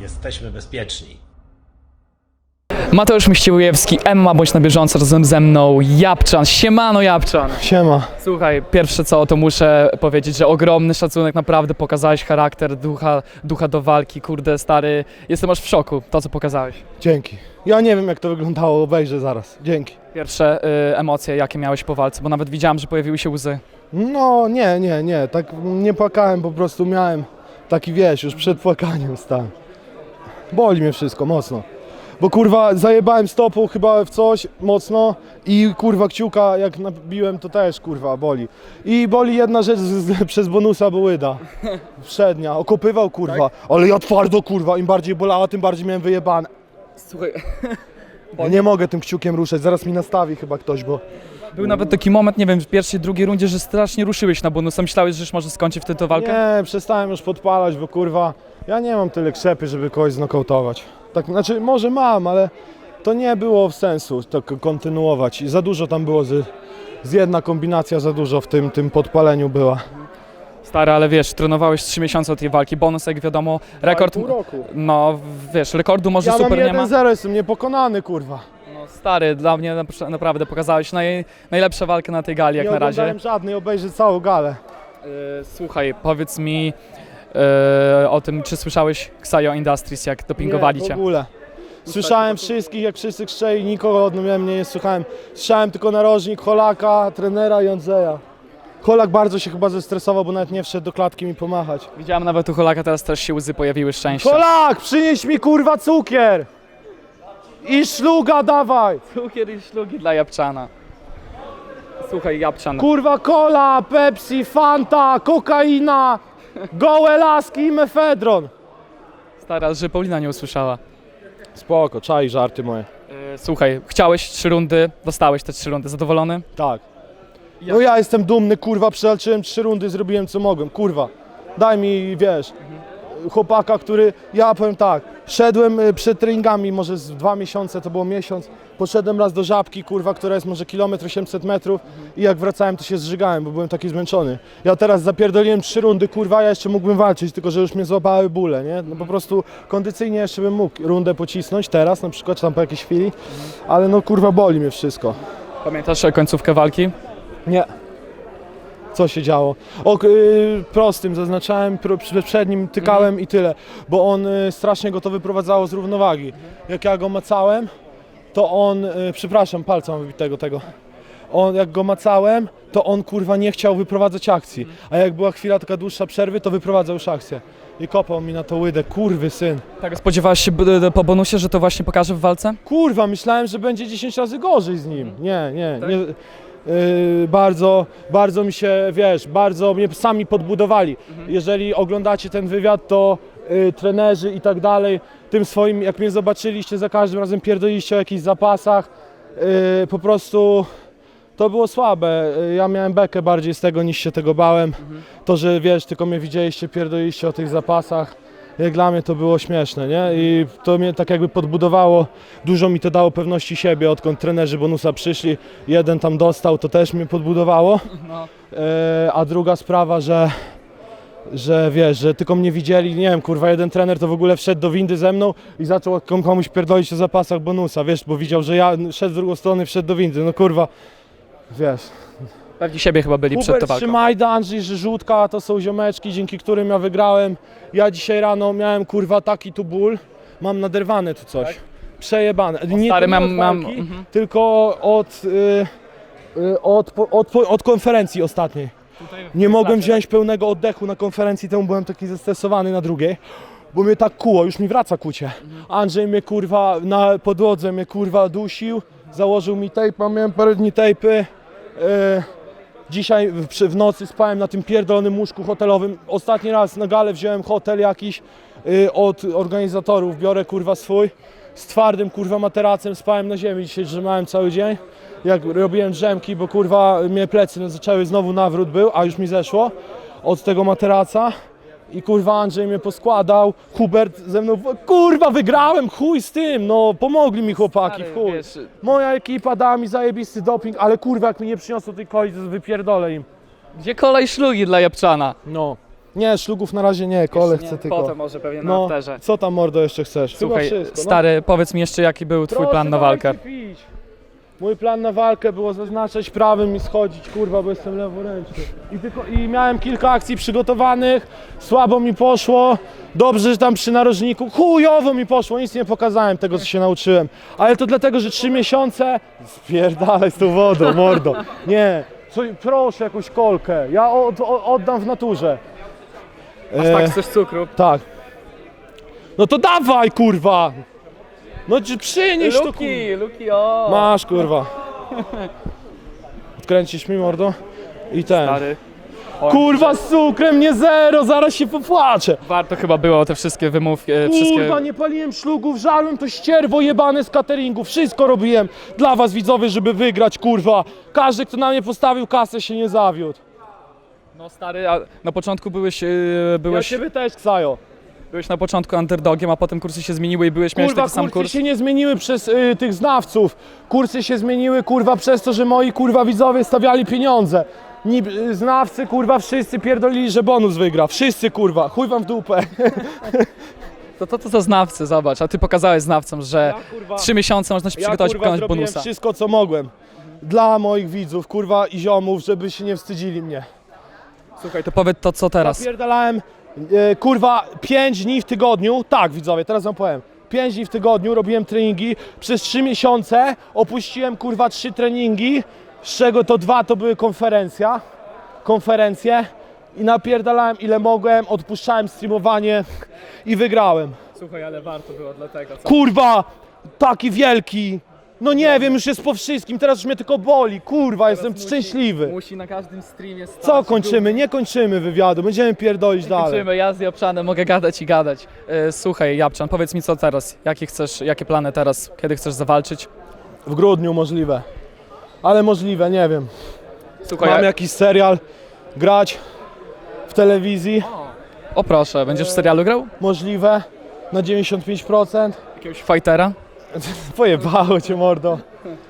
Jesteśmy bezpieczni. Mateusz Miściłujewski, Emma bądź na bieżąco razem ze mną, Japczan, siemano Japczan. Siema. Słuchaj, pierwsze co, to muszę powiedzieć, że ogromny szacunek, naprawdę pokazałeś charakter, ducha, ducha do walki, kurde stary, jestem aż w szoku, to co pokazałeś. Dzięki. Ja nie wiem jak to wyglądało, obejrzę zaraz. Dzięki. Pierwsze y, emocje, jakie miałeś po walce, bo nawet widziałem, że pojawiły się łzy. No nie, nie, nie. Tak nie płakałem, po prostu miałem taki wiesz, już przed płakaniem stan. Boli mnie wszystko mocno. Bo kurwa zajebałem stopą chyba w coś mocno i kurwa kciuka jak nabiłem to też kurwa boli. I boli jedna rzecz z, z, przez bonusa bo łyda. Przednia, okopywał kurwa, ale ja twardo kurwa, im bardziej bolała, tym bardziej miałem wyjebane. Słuchaj, nie mogę tym kciukiem ruszać, zaraz mi nastawi chyba ktoś, bo był nawet taki moment, nie wiem, w pierwszej, drugiej rundzie, że strasznie ruszyłeś na bonusa, myślałeś, że już może skończyć wtedy tę walkę? Nie, przestałem już podpalać, bo kurwa, ja nie mam tyle krzepy, żeby kogoś znokautować. Tak, znaczy, może mam, ale to nie było sensu tak kontynuować. I za dużo tam było, z, z jedna kombinacja za dużo w tym, tym podpaleniu była. Stary, ale wiesz, trenowałeś 3 miesiące od tej walki, bonus jak wiadomo, rekord, Pół roku. no wiesz, rekordu może Ja mam super nie ma. 1-0, jestem niepokonany, kurwa. No, stary, dla mnie napr- naprawdę pokazałeś naj, najlepszą walkę na tej gali jak nie na razie. oglądałem żadnej, obejrzę całą galę. E, słuchaj, powiedz mi e, o tym, czy słyszałeś Xayo Industries, jak dopingowali nie, cię? w ogóle. Słyszałem wszystkich, jak wszyscy krzyczeli, nikogo ode mnie nie słuchałem. Słyszałem tylko narożnik Holaka, trenera i Andrzeja. Holak bardzo się chyba zestresował, bo nawet nie wszedł do klatki mi pomachać. Widziałem nawet u Holaka, teraz też się łzy pojawiły szczęścia. Holak, przynieś mi kurwa cukier! I szluga dawaj! Cukier i szlugi dla Japczana. Słuchaj, Japczan, Kurwa cola, Pepsi, Fanta, kokaina, gołe laski i mefedron. stara, że Paulina nie usłyszała. Spoko, czaj żarty moje. E, słuchaj, chciałeś trzy rundy, dostałeś te trzy rundy, zadowolony? Tak. No ja jestem dumny, kurwa, przewalczyłem trzy rundy, zrobiłem co mogłem, kurwa. Daj mi, wiesz, chłopaka, który, ja powiem tak, szedłem y, przed treningami, może z dwa miesiące, to było miesiąc, poszedłem raz do Żabki, kurwa, która jest może kilometr 800 metrów i jak wracałem, to się zżygałem, bo byłem taki zmęczony. Ja teraz zapierdoliłem trzy rundy, kurwa, ja jeszcze mógłbym walczyć, tylko że już mnie złapały bóle, nie? No po prostu kondycyjnie jeszcze bym mógł rundę pocisnąć teraz, na przykład, czy tam po jakiejś chwili, ale no kurwa, boli mnie wszystko. Pamiętasz e, końcówkę walki? Nie. Co się działo? O, y, prostym zaznaczałem, pro, przy- przed nim tykałem i tyle, bo on y, strasznie go to wyprowadzało z równowagi. Jak ja go macałem, to on, y, przepraszam, palca mam wybitego tego. On, jak go macałem, to on kurwa nie chciał wyprowadzać akcji, a jak była chwila taka dłuższa przerwy, to wyprowadzał już akcję. I kopał mi na to łydę, kurwy syn. Tak, spodziewałeś się b- d- po bonusie, że to właśnie pokaże w walce? Kurwa, myślałem, że będzie 10 razy gorzej z nim. Nie, nie, nie. Yy, bardzo, bardzo mi się, wiesz, bardzo mnie sami podbudowali. Jeżeli oglądacie ten wywiad, to yy, trenerzy i tak dalej, tym swoim, jak mnie zobaczyliście, za każdym razem pierdoliście o jakichś zapasach, yy, po prostu to było słabe. Ja miałem bekę bardziej z tego, niż się tego bałem. To, że wiesz, tylko mnie widzieliście, pierdoliście o tych zapasach. Jak dla mnie to było śmieszne, nie? I to mnie tak jakby podbudowało, dużo mi to dało pewności siebie, odkąd trenerzy bonusa przyszli, jeden tam dostał, to też mnie podbudowało. No. E, a druga sprawa, że, że wiesz, że tylko mnie widzieli, nie wiem, kurwa, jeden trener to w ogóle wszedł do windy ze mną i zaczął kom- komuś pierdolić o zapasach bonusa, wiesz, bo widział, że ja szedł w drugą stronę, wszedł do windy, no kurwa, wiesz. Pewni siebie chyba byli przed Hubert walką. Szymajda, Andrzej Żyrzutka, to są ziomeczki, dzięki którym ja wygrałem. Ja dzisiaj rano miałem kurwa taki tu ból, mam naderwane tu coś. Przejebane. Nie, Tak? stary, mam- od mam- walki, mhm. tylko od, y, y, od, po- od, po- od konferencji ostatniej. Nie mogłem wziąć pełnego oddechu na konferencji, temu byłem taki zestresowany na drugiej. Bo mnie tak kuło, już mi wraca kucie. Andrzej mnie kurwa na podłodze mnie kurwa dusił, założył mi tape, miałem parę dni tejpy. Y, Dzisiaj w, w nocy spałem na tym pierdolonym łóżku hotelowym. Ostatni raz na galę wziąłem hotel jakiś y, od organizatorów. Biorę kurwa swój. Z twardym kurwa materacem spałem na ziemi. Dzisiaj drzemałem cały dzień. Jak robiłem drzemki, bo kurwa mnie plecy zaczęły, znowu nawrót był, a już mi zeszło od tego materaca. I kurwa Andrzej mnie poskładał, Hubert ze mną, kurwa wygrałem, chuj z tym, no pomogli mi chłopaki, w chuj. wiesz, Moja ekipa dała mi zajebisty doping, ale kurwa jak mi nie przyniosło tej coli, to wypierdolę im. gdzie kolej szlugi dla Japczana? No. Nie, szlugów na razie nie, kole chcę tylko. Potem może pewnie na No, afterze. co tam mordo jeszcze chcesz? Chyba Słuchaj, wszystko, no. stary, powiedz mi jeszcze jaki był twój Proszę, plan na walkę. pić. Mój plan na walkę było zaznaczać prawym i schodzić, kurwa, bo jestem leworęczny. I, tylko, I miałem kilka akcji przygotowanych, słabo mi poszło, dobrze, że tam przy narożniku, chujowo mi poszło, nic nie pokazałem tego, co się nauczyłem. Ale to dlatego, że trzy miesiące, spierdalaj z tą wodą, mordo. Nie, co, proszę jakąś kolkę, ja od, od, oddam w naturze. Aż E, tak chcesz cukru? tak. No to dawaj, kurwa! No czy przynieś to, kurwa. Luki, Luki, o! Masz kurwa. Odkręcisz mi mordo? I ten. Stary. Kurwa z cukrem, nie zero, zaraz się popłaczę. Warto chyba było te wszystkie wymówki, e, wszystkie... Kurwa, nie paliłem szlugów, żarłem to ścierwo jebane z cateringu. Wszystko robiłem dla was widzowie, żeby wygrać, kurwa. Każdy, kto na mnie postawił kasę się nie zawiódł. No stary, a na początku byłeś, e, Ja byłeś, ciebie też, Ksajo. Byłeś na początku underdogiem, a potem kursy się zmieniły i byłeś, miałeś Kurwa, taki sam kursy kurs. się nie zmieniły przez y, tych znawców. Kursy się zmieniły, kurwa, przez to, że moi, kurwa, widzowie stawiali pieniądze. Nib, y, znawcy, kurwa, wszyscy pierdolili, że bonus wygra. Wszyscy, kurwa, chuj wam w dupę. To to, to, to znawcy, zobacz, a ty pokazałeś znawcom, że kurwa, trzy miesiące można się ja, przygotować i kurwa, pokonać zrobiłem bonusa. wszystko, co mogłem. Dla moich widzów, kurwa, i ziomów, żeby się nie wstydzili mnie. Słuchaj, to powiedz to co teraz. Napierdalałem, e, kurwa, 5 dni w tygodniu. Tak, widzowie, teraz wam powiem. 5 dni w tygodniu robiłem treningi. Przez 3 miesiące opuściłem, kurwa, 3 treningi, z czego to dwa to były konferencja. Konferencje. I napierdalałem ile mogłem, odpuszczałem streamowanie i wygrałem. Słuchaj, ale warto było dlatego, co? Kurwa, taki wielki. No nie wiem, już jest po wszystkim, teraz już mnie tylko boli. Kurwa, jestem szczęśliwy. Musi na każdym streamie stać. Co kończymy? Nie kończymy wywiadu, będziemy pierdolić dalej. Kończymy, ja z Japczanem mogę gadać i gadać. E, słuchaj, Japczan, powiedz mi co teraz, jakie chcesz, jakie plany teraz, kiedy chcesz zawalczyć? W grudniu możliwe. Ale możliwe, nie wiem. Słuchaj, Mam ja- jakiś serial, grać w telewizji, o proszę, będziesz w serialu grał? możliwe, na 95%. Jakiegoś fightera? Pojebało cię mordo.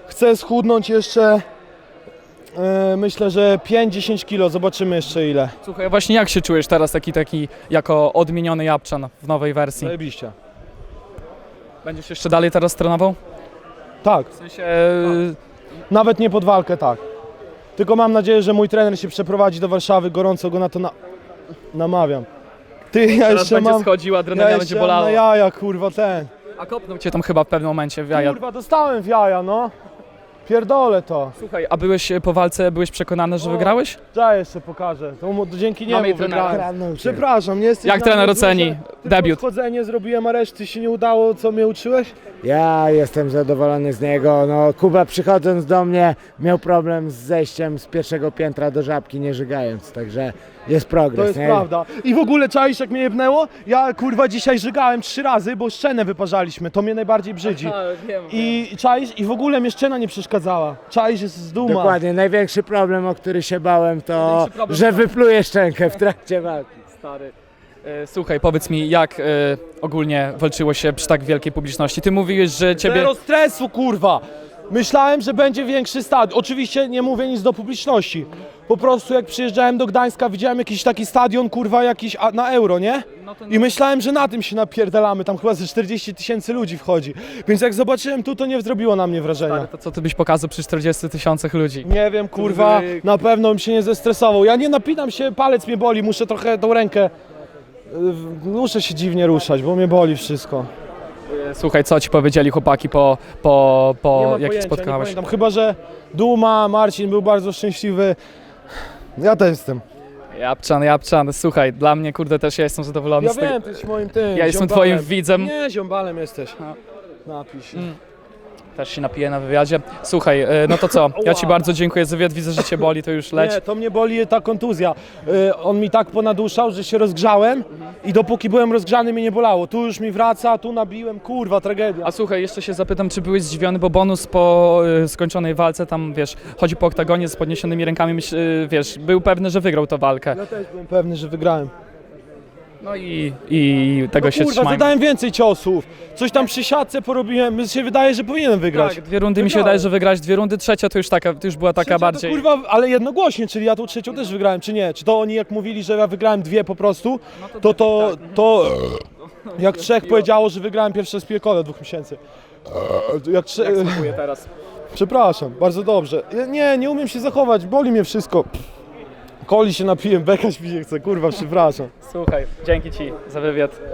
Chcę schudnąć jeszcze, e, myślę, że 5-10 kilo, zobaczymy jeszcze ile. Słuchaj, właśnie jak się czujesz teraz taki, taki, jako odmieniony Japczan w nowej wersji? Zajebiście. Będziesz jeszcze dalej teraz trenował? Tak, W sensie... e, nawet nie pod walkę, tak. Tylko mam nadzieję, że mój trener się przeprowadzi do Warszawy, gorąco go na to na... namawiam. Ty, ja Teraz jeszcze będzie mam... schodził, Ja adrenalina jeszcze będzie mam bolała. na jaja, kurwa, ten. A kopnął cię tam chyba w pewnym momencie w jaja. Kurwa, dostałem w jaja, no. Pierdolę to. Słuchaj, a byłeś e, po walce, byłeś przekonany, że O. wygrałeś? Ja jeszcze pokażę. To mu, dzięki Mamy niemu trenera. wygrałem. Przepraszam, nie jesteś Jak na trener mnie oceni zły, że tylko debiut? Wchodzenie zrobiłem, a reszty się nie udało, co mnie uczyłeś? Ja jestem zadowolony z niego. No, Kuba przychodząc do mnie miał problem z zejściem z pierwszego piętra do żabki, nie żygając, także jest progres. To jest nie? prawda. I w ogóle czaisz jak mnie jebnęło? Ja kurwa dzisiaj żygałem trzy razy, bo szczenę wyparzaliśmy. To mnie najbardziej brzydzi. I czaisz, i w ogóle mnie szczena nie przeszkadzała. Czaisz jest z duma. Dokładnie. Największy problem, o który się bałem, to Największy problem że to- wypluję szczękę w trakcie walki. Stary. E, Słuchaj, powiedz mi, jak e, ogólnie walczyło się przy tak wielkiej publiczności? Ty mówiłeś, że ciebie... Zero stresu, kurwa! Myślałem, że będzie większy stadion. Oczywiście nie mówię nic do publiczności. Po prostu jak przyjeżdżałem do Gdańska, widziałem jakiś taki stadion, kurwa, jakiś a, na euro, nie? No I myślałem, że na tym się napierdalamy. Tam chyba ze 40 tysięcy ludzi wchodzi. Więc jak zobaczyłem tu, to nie zrobiło na mnie wrażenia. Stary, to co ty byś pokazał przy 40 tysiącach ludzi? Nie wiem, kurwa, na pewno bym się nie zestresował. Ja nie napinam się, palec mnie boli, muszę trochę tą rękę... y, w- Muszę się dziwnie ruszać, bo mnie boli wszystko. Słuchaj, co ci powiedzieli chłopaki po, po, po mam jak ich pojęcia, nie spotkałeś? pamiętam. Chyba, że Duma, Marcin był bardzo szczęśliwy. Ja też jestem. Japczan, Japczan, słuchaj, dla mnie kurde też ja jestem zadowolony Ja z tego. wiem, ty jesteś moim tym. Ja jestem twoim widzem. Nie, ziombalem jesteś. No. Napij się. Mm. Też się napiję na wywiadzie. Słuchaj, e, no to co? Ja ci bardzo dziękuję za wywiad, widzę, że cię boli, to już leć. Nie, to mnie boli ta kontuzja. Y, on mi tak ponaduszał, że się rozgrzałem i dopóki byłem rozgrzany mnie nie bolało. Tu już mi wraca, tu nabiłem, kurwa, tragedia. A słuchaj, jeszcze się zapytam, czy byłeś zdziwiony, bo bonus po y, skończonej walce, tam wiesz, chodzi po oktagonie z podniesionymi rękami, myśl, y, wiesz, był pewny, że wygrał tę walkę. Ja też byłem pewny, że wygrałem. No i, i tego No się kurwa, trzymajmy. zadałem więcej ciosów. Coś tam przy siatce porobiłem, mi się wydaje, że powinienem wygrać. Tak, dwie rundy mi się Wygrałem. wydaje, że wygrać dwie rundy, trzecia to już taka, to już była taka Trzecia bardziej... To, kurwa, ale jednogłośnie, czyli ja tą trzecią też wygrałem, czy nie? Czy to oni jak mówili, że ja wygrałem dwie po prostu, to to, to jak trzech powiedziało, że wygrałem pierwsze spiekole dwóch miesięcy. Jak trzech... Dziękuję teraz. Przepraszam, bardzo dobrze. Ja Nie, nie umiem się zachować, boli mnie wszystko. Koli się napiłem, bekać mi się chce, kurwa, przepraszam. Słuchaj, dzięki Ci za wywiad.